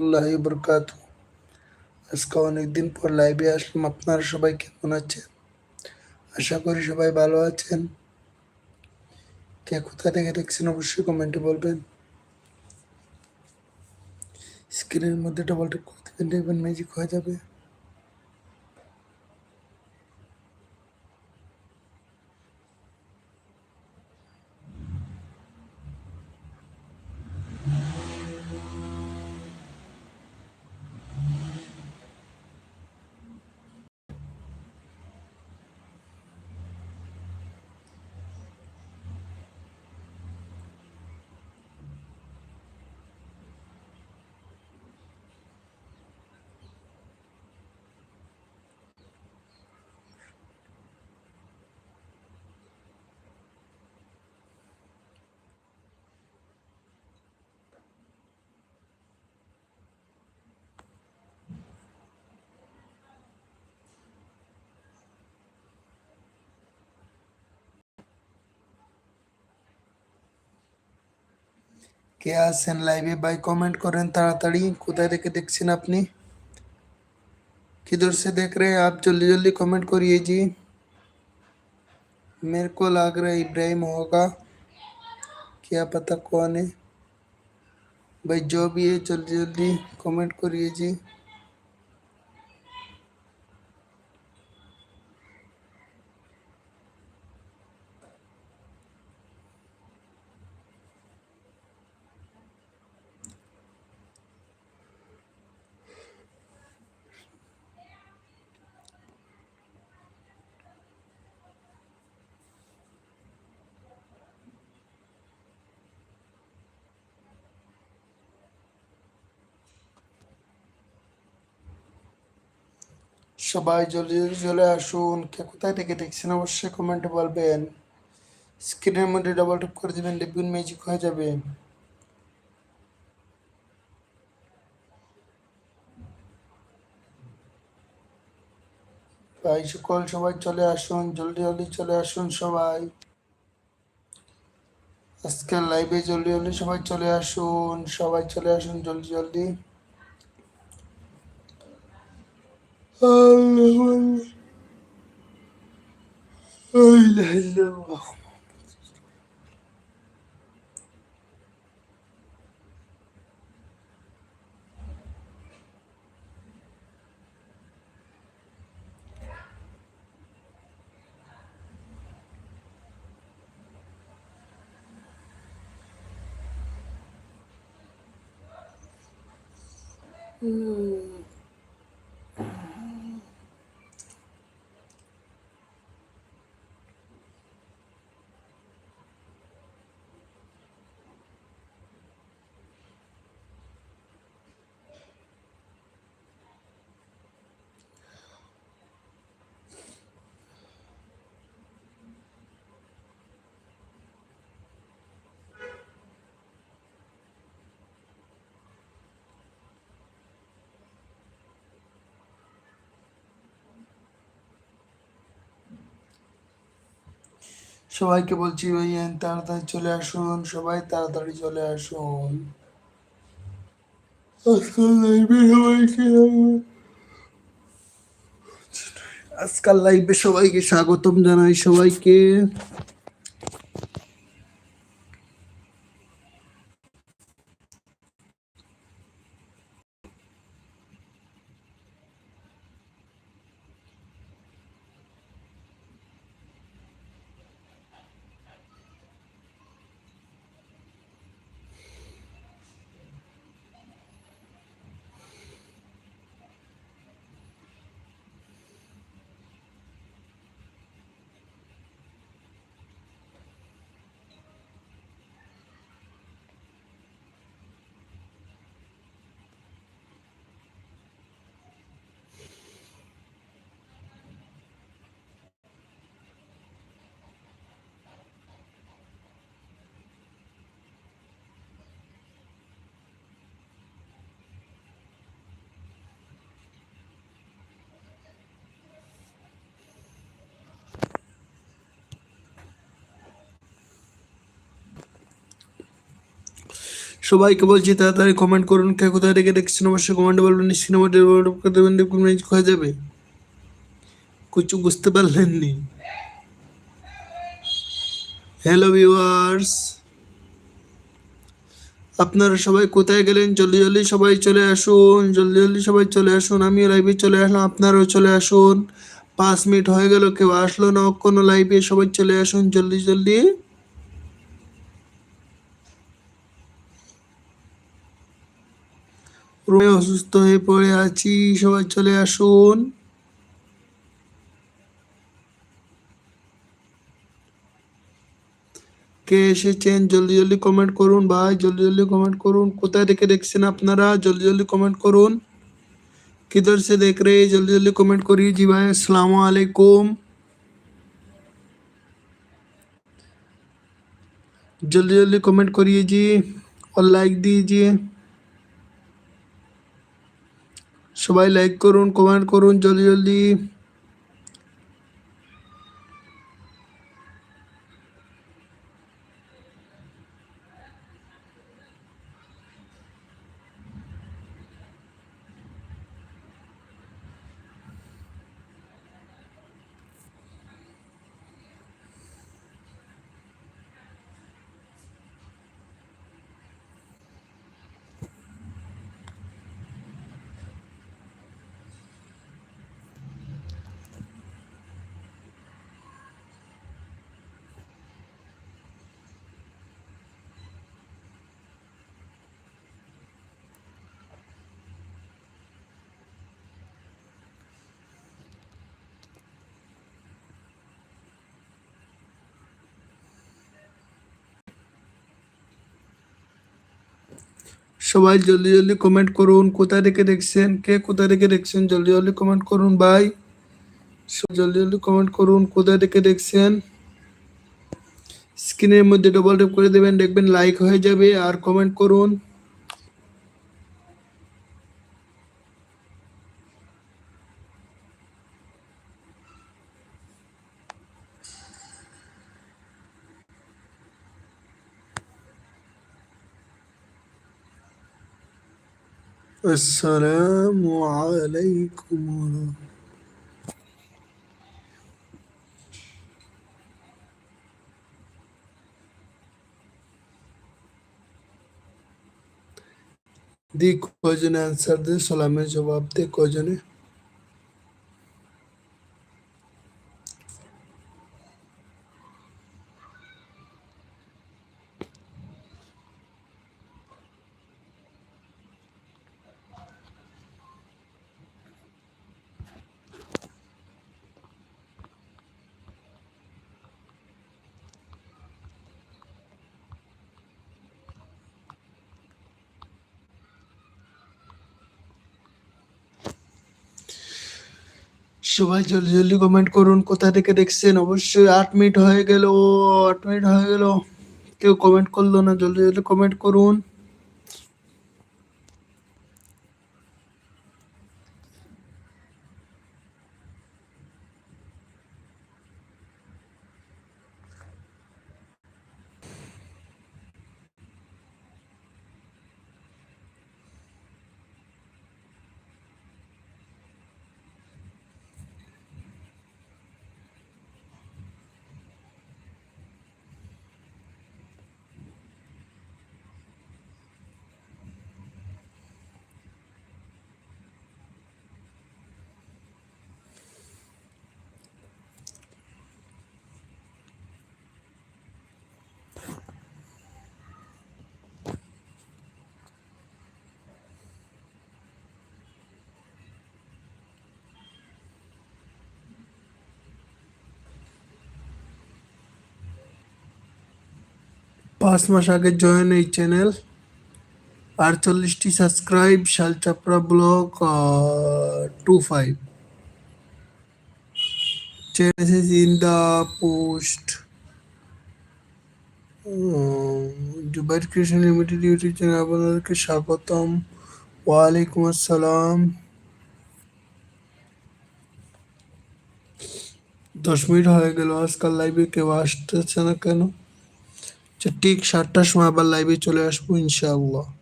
আল্লাহ বরকাত আজকে অনেকদিন পর লাইভে আসলাম। আপনারা সবাই কেমন আছেন? আশা করি সবাই ভালো আছেন। কে কোথা থেকে দেখছেন অবশ্যই কমেন্টে বলবেন। স্ক্রিনের মধ্যে ডবল টেপ করে দেখবেন ম্যাজিক হয়ে যাবে। কে আছেন লাইভে ভাই কমেंट করেন তাড়াতাড়ি কোথায় থেকে দেখছেন আপনি किधर से देख रहे हैं आप जल्दी जल्दी कमेंट करिए जी मेरे को लग रहा है इब्राहिम होगा क्या पता कौन है भाई जो भी है जल्दी जल्दी कमेंट करिए जी সবাই জলদি জলদি চলে আসুন। কে কোথায় থেকে দেখছেন অবশ্যই কমেন্টে বলবেন। স্ক্রিনের মধ্যে ডবল টপ করে দেবেন দেখবেন ম্যাজিক হয়ে যাবে। ভাই, সকল সবাই চলে আসুন, জলদি জলদি চলে আসুন সবাই। আজকের লাইভে জলদি জলদি সবাই চলে আসুন, সবাই চলে আসুন জলদি জলদি। আল্লাহ আল্লাহ Hmm. সবাইকে বলছি ভাইয়া তাড়াতাড়ি চলে আসুন, সবাই তাড়াতাড়ি চলে আসুন। আজকাল লাইভে সবাইকে আজকাল লাইভে সবাইকে স্বাগতম জানাই সবাইকে। সবাইকে বলছি তাড়াতাড়ি কমেন্ট করুন, কে কোথায় থেকে দেখছেন অবশ্যই কমেন্টে বলবেন সিনেমা ডেভেলপ হয়ে যাবে। কিছু বুঝতে পারলেন নি হ্যালো ভিউয়ার্স আপনারা সবাই কোথায় গেলেন? জলদি জলদি সবাই চলে আসুন, জলদি জলদি সবাই চলে আসুন। আমিও লাইভে চলে আসলাম, আপনারাও চলে আসুন। পাঁচ মিনিট হয়ে গেল, কেউ আসলো না, কোনো লাইভে সবাই চলে আসুন, জলদি জলদি। রুমে অসুস্থ হয়ে পড়ে আছি, সবাই চলে আসুন। কে এসেছেন? জলদি জলদি কমেন্ট করুন ভাই, জলদি জলদি কমেন্ট করুন। কোথায় দেখে দেখছেন আপনারা? জলদি জলদি কমেন্ট করুন। किधर से দেখ রে? জলদি জলদি কমেন্ট कमेंट জি ভাই। भाई আলাইকুম। জলদি জলদি কমেন্ট করিয়ে জি। ও লাইক দিয়ে दीजिए সবাই লাইক করুন কমেন্ট করুন জলদি জলদি। সবাই জলদি জলদি কমেন্ট করুন কোথা থেকে দেখছেন? কে কোথা থেকে দেখছেন? জলদি জলদি কমেন্ট করুন, ভাই। জলদি জলদি কমেন্ট করুন কোথা থেকে দেখছেন? স্ক্রিনের মধ্যে ডবল ট্যাপ করে দেবেন, দেখবেন লাইক হয়ে যাবে, আর কমেন্ট করুন। السلام عليكم the question answer they Salameh जवाब दे क्वेश्चन है সবাই জলদি জলদি কমেন্ট করুন, কোথা থেকে দেখছেন? অবশ্যই আট মিনিট হয়ে গেল আট মিনিট হয়ে গেল। কেউ কমেন্ট করল না, জলদি জলদি কমেন্ট করুন। পাঁচ মাস আগে জয়েন এই channel আটচল্লিশটি subscribe Shalchapra block two five channel in the post Jubair Krishna limited YouTube channel আপনাদেরকে স্বাগতম। ওয়ালাইকুম আসসালাম। দশ মিনিট হয়ে গেল, আজকাল লাইভে কেউ আসতেছে না কেন? ঠিক সাতটার সময় আবার লাইভে চলে আসব ইনশাআল্লাহ।